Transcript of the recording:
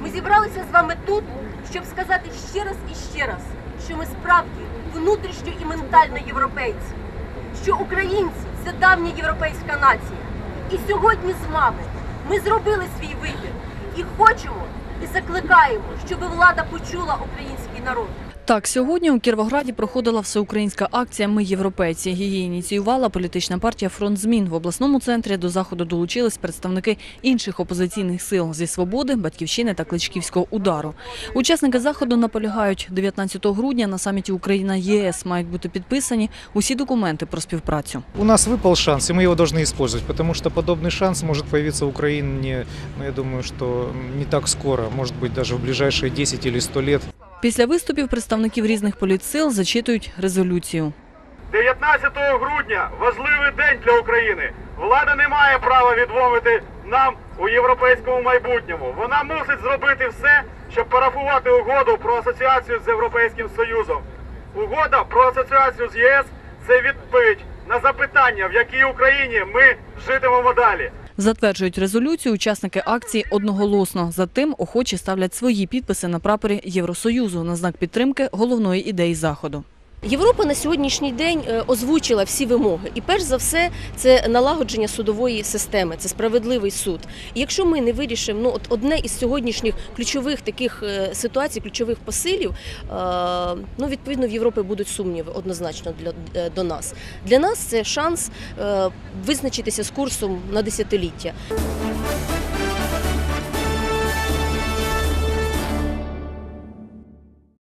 Ми зібралися з вами тут, щоб сказати ще раз і ще раз, що ми справді внутрішньо і ментально європейці, що українці це давня європейська нація. І сьогодні з вами ми зробили свій вибір і хочемо і закликаємо, щоб влада почула український народ. Так, сьогодні у Кіровограді проходила всеукраїнська акція Ми європейці. Її ініціювала політична партія Фронт змін. В обласному центрі до заходу долучились представники інших опозиційних сил зі свободи, батьківщини та кличківського удару. Учасники заходу наполягають 19 грудня на саміті Україна ЄС мають бути підписані усі документи про співпрацю. У нас выпал шанс, и мы его должны использовать, потому что подобный шанс может появиться в Украине, ну, я думаю, что не так скоро, может быть, даже в ближайшие 10 или 100 лет. Після виступів представників різних політсил зачитують резолюцію. 19 грудня важливий день для України. Влада не має права відмовити нам у європейському майбутньому. Вона мусить зробити все, щоб парафувати угоду про асоціацію з Європейським Союзом. Угода про асоціацію з ЄС це відповідь на запитання, в якій Україні ми житимемо далі. Затверджують резолюцію учасники акції одноголосно. Затим охочі ставлять свої підписи на прапорі Євросоюзу на знак підтримки головної ідеї заходу. Європа на сьогоднішній день е, озвучила всі вимоги, і перш за все, це налагодження судової системи, це справедливий суд. І якщо ми не вирішимо, ну от одне із сьогоднішніх ключових таких е, ситуацій, ключових посилів, е, ну відповідно в Європі будуть сумніви однозначно для до нас. Для нас це шанс визначитися з курсом на десятиліття.